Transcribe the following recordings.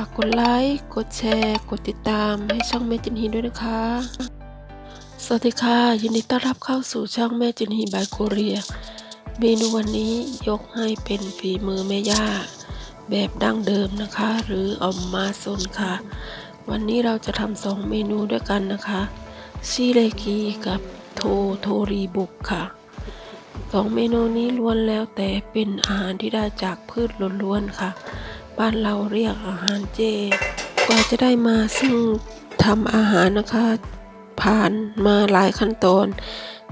ากกดไลค์ กดแชร์ กดติดตามให้ช่องแม่จินฮีด้วยนะคะ สวัสดีค่ะ ยินดีต้อนรับเข้าสู่ช่องแม่จินฮีบายโคเรีย เมนูวันนี้ยกให้เป็นฝีมือแม่ย่า แบบดั้งเดิมนะคะ หรืออมมาซนค่ะ วันนี้เราจะทำสองเมนูด้วยกันนะคะชิเลกีกับโทโทรีบุกค่ะสองเมนูนี้ล้วนแล้วแต่เป็นอาหารที่ได้จากพืชล้วนๆค่ะ บ้านเราเรียกอาหารเจ กว่าจะได้มาซึ่งทำอาหารนะคะ ผ่านมาหลายขั้นตอน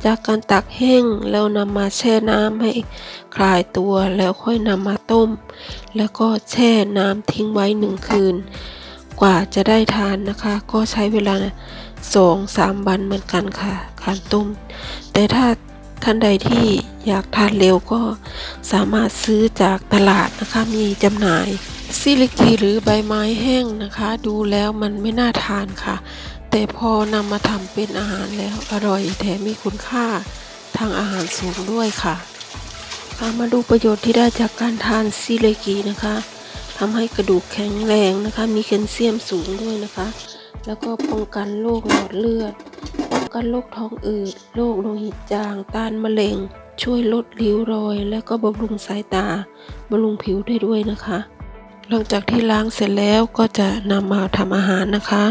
จากการตักแห้งแล้วนำมาแช่น้ำให้คลายตัวแล้วค่อยนำมาต้ม แล้วก็แช่น้ำทิ้งไว้หนึ่งคืน กว่าจะได้ทานนะคะ ก็ใช้เวลาสองสามวันเหมือนกันค่ะการต้ม แต่ถ้าท่านใดที่อยากทานเร็วก็สามารถซื้อจากตลาดนะคะมีจำหน่าย ซิลิกีหรือใบไม้แห้งนะคะ ดูแล้วมันไม่น่าทานค่ะ แต่พอนำมาทำเป็นอาหารแล้วอร่อยแถมมีคุณค่าทางอาหารสูงด้วยค่ะมาดูประโยชน์ที่ได้จากการทานซิลิกีนะคะทำให้กระดูกแข็งแรงนะคะ มีแคลเซียมสูงด้วยนะคะ แล้วก็ป้องกันโรคหลอดเลือด ป้องกันโรคท้องอืดโรคโลหิตจาง ต้านมะเร็ง ช่วยลดริ้วรอย และก็บำรุงสายตาบำรุงผิวได้ด้วยนะคะ หลังจากที่ล้างเสร็จแล้วก็จะนำมาทำอาหารนะคะ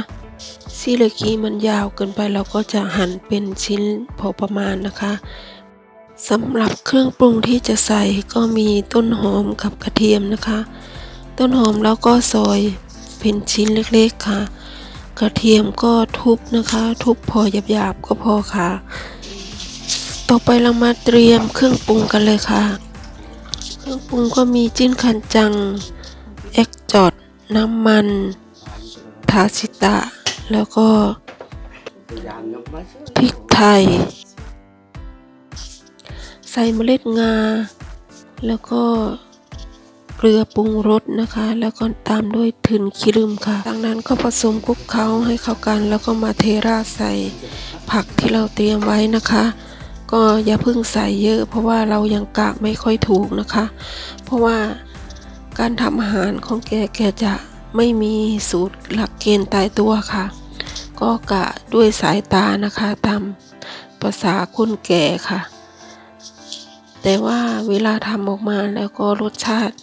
ซีเลกีมันยาวเกินไปเราก็จะหั่นเป็นชิ้นพอประมาณนะคะสำหรับเครื่องปรุงที่จะใส่ก็มีต้นหอมกับกระเทียมนะคะ ต้นหอมแล้วก็ซอยเป็นชิ้นเล็กๆค่ะ กระเทียมก็ทุบนะคะ ทุบพอหยาบๆก็พอค่ะ ต่อไปเรามาเตรียมเครื่องปรุงกันเลยค่ะ เครื่องปรุงก็มีจิ้นคันจัง เอ็กจอดน้ำมันทาชิตะ แล้วก็พริกไทย ใส่เมล็ดงา แล้วก็เกลือปรุงรสนะคะ แล้วก็ตามด้วยถึนขี้ลืมค่ะจากนั้นก็ผสมคลุกเคล้าให้เข้ากัน แล้วก็มาเทราดใส่ผักที่เราเตรียมไว้นะคะ ก็อย่าเพิ่งใส่เยอะ เพราะว่าเรายังกะไม่ค่อยถูกนะคะ เพราะว่า การทำอาหารของแกแกจะไม่มีสูตรหลักเกณฑ์ตายตัวค่ะ ก็กะด้วยสายตานะคะตามภาษาคนแก่ค่ะ แต่ว่าเวลาทำออกมาแล้วก็รสชาติ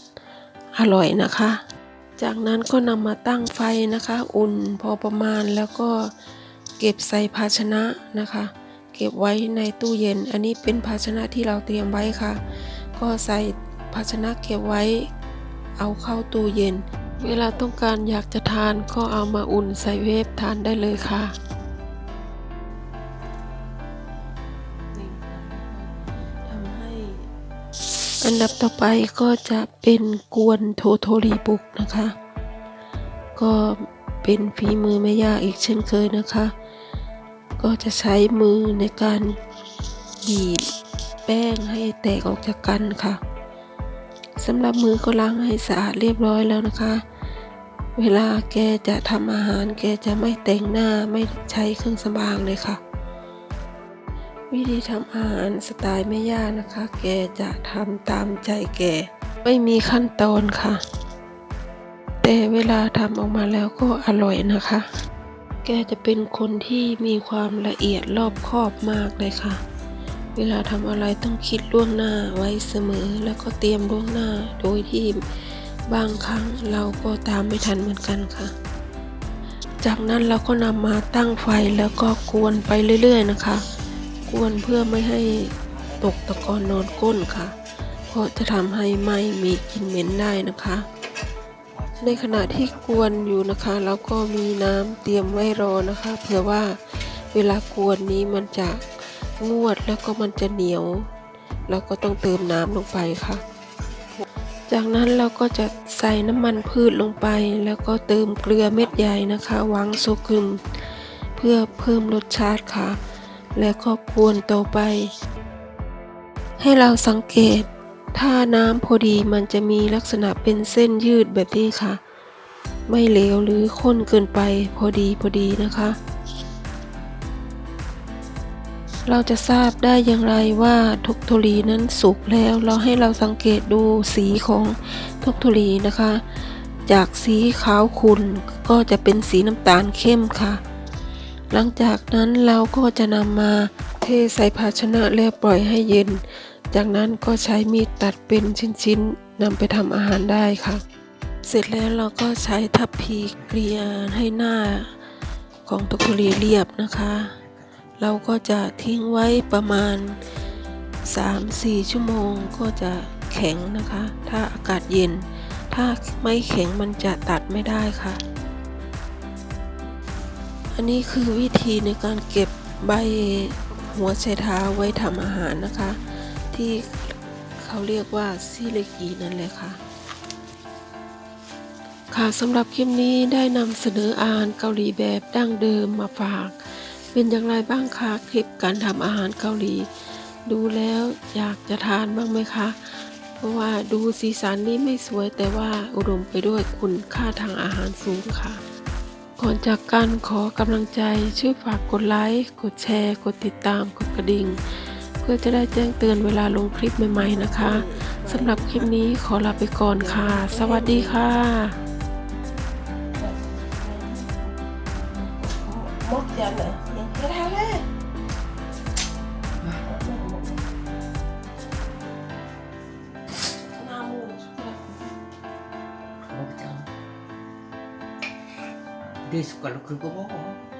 อร่อยนะคะ จากนั้นก็นำมาตั้งไฟนะคะ อุ่นพอประมาณแล้วก็เก็บใส่ภาชนะนะคะ เก็บไว้ในตู้เย็น อันนี้เป็นภาชนะที่เราเตรียมไว้ค่ะ ก็ใส่ภาชนะเก็บไว้ เอาเข้าตู้เย็น เวลาต้องการอยากจะทานก็เอามาอุ่นใส่เวฟทานได้เลยค่ะทำให้ อันดับต่อไปก็จะเป็นกวนโทโทรีบุกนะคะ ก็เป็นฝีมือไม่ยากอีกเช่นเคยนะคะ ก็จะใช้มือในการบีบแป้งให้แตกออกจากกันค่ะ สำหรับมือก็ล้างให้สะอาดเรียบร้อยแล้วนะคะ เวลาแกจะทำอาหารแกจะไม่แต่งหน้าไม่ใช้เครื่องสำอางเลยค่ะ วิธีทำอาหารสไตล์แม่ย่านะคะ แกจะทำตามใจแก ไม่มีขั้นตอนค่ะ แต่เวลาทำออกมาแล้วก็อร่อยนะคะ แกจะเป็นคนที่มีความละเอียดรอบคอบมากเลยค่ะ เวลาทำอะไรต้องคิดล่วงหน้าไว้เสมอ แล้วก็เตรียมล่วงหน้าโดยที่บางครั้งเราก็ตามไม่ทันเหมือนกันค่ะ จากนั้นเราก็นำมาตั้งไฟแล้วก็กวนไปเรื่อยๆนะคะ กวนเพื่อไม่ให้ตกตะกอนนอนก้นค่ะ เพราะจะทำให้ไหม้มีกลิ่นเหม็นได้นะคะ ในขณะที่กวนอยู่นะคะเราก็มีน้ำเตรียมไว้รอนะคะ เผื่อว่าเวลากวนนี้มันจะ งวดแล้วก็มันจะเหนียว เราก็ต้องเติมน้ำลงไปค่ะ จากนั้นเราก็จะใส่น้ำมันพืชลงไป แล้วก็เติมเกลือเม็ดใหญ่นะคะวังโซกึมเพื่อเพิ่มรสชาติค่ะ แล้วก็กวนต่อไป ให้เราสังเกต ถ้าน้ำพอดีมันจะมีลักษณะเป็นเส้นยืดแบบนี้ค่ะ ไม่เหลวหรือข้นเกินไปพอดีพอดีนะคะ เราจะทราบได้อย่างไรว่าทุกทุลีนั้นสุกแล้ว เราให้เราสังเกตดูสีของทุกทุลีนะคะ จากสีขาวขุ่นก็จะเป็นสีน้ำตาลเข้มค่ะ หลังจากนั้นเราก็จะนำมาเทใส่ภาชนะแล้วปล่อยให้เย็น จากนั้นก็ใช้มีดตัดเป็นชิ้นๆนำไปทำอาหารได้ค่ะ เสร็จแล้วเราก็ใช้ทัพพีเกลี่ยให้หน้าของตะกุรีเรียบนะคะ เราก็จะทิ้งไว้ประมาณ 3-4 ชั่วโมงก็จะแข็งนะคะ ถ้าอากาศเย็น ถ้าไม่แข็งมันจะตัดไม่ได้ค่ะ อันนี้คือวิธีในการเก็บใบหัวไชเท้าไว้ทำอาหารนะคะ ที่เขาเรียกว่าซิเลกีนั่นแหละค่ะค่ะสำหรับคลิปนี้ได้นำเสนออาหารเกาหลีแบบดั้งเดิมมาฝาก เป็นอย่างไรบ้างคะคลิปการทำอาหารเกาหลี ดูแล้วอยากจะทานบ้างไหมคะ เพราะว่าดูสีสันนี้ไม่สวยแต่ว่าอุดมไปด้วยคุณค่าทางอาหารสูงค่ะ ก่อนจากกันขอกำลังใจช่วยฝากกดไลค์กดแชร์ กดติดตามกดกระดิ่ง เพื่อจะได้แจ้งเตือนเวลาลงคลิปใหม่ ๆ นะคะสำหรับคลิปนี้ขอลาไปก่อนค่ะ สวัสดีค่ะ 먹지 않아. 그냥 그래. 내 숟갈로 긁어 먹어.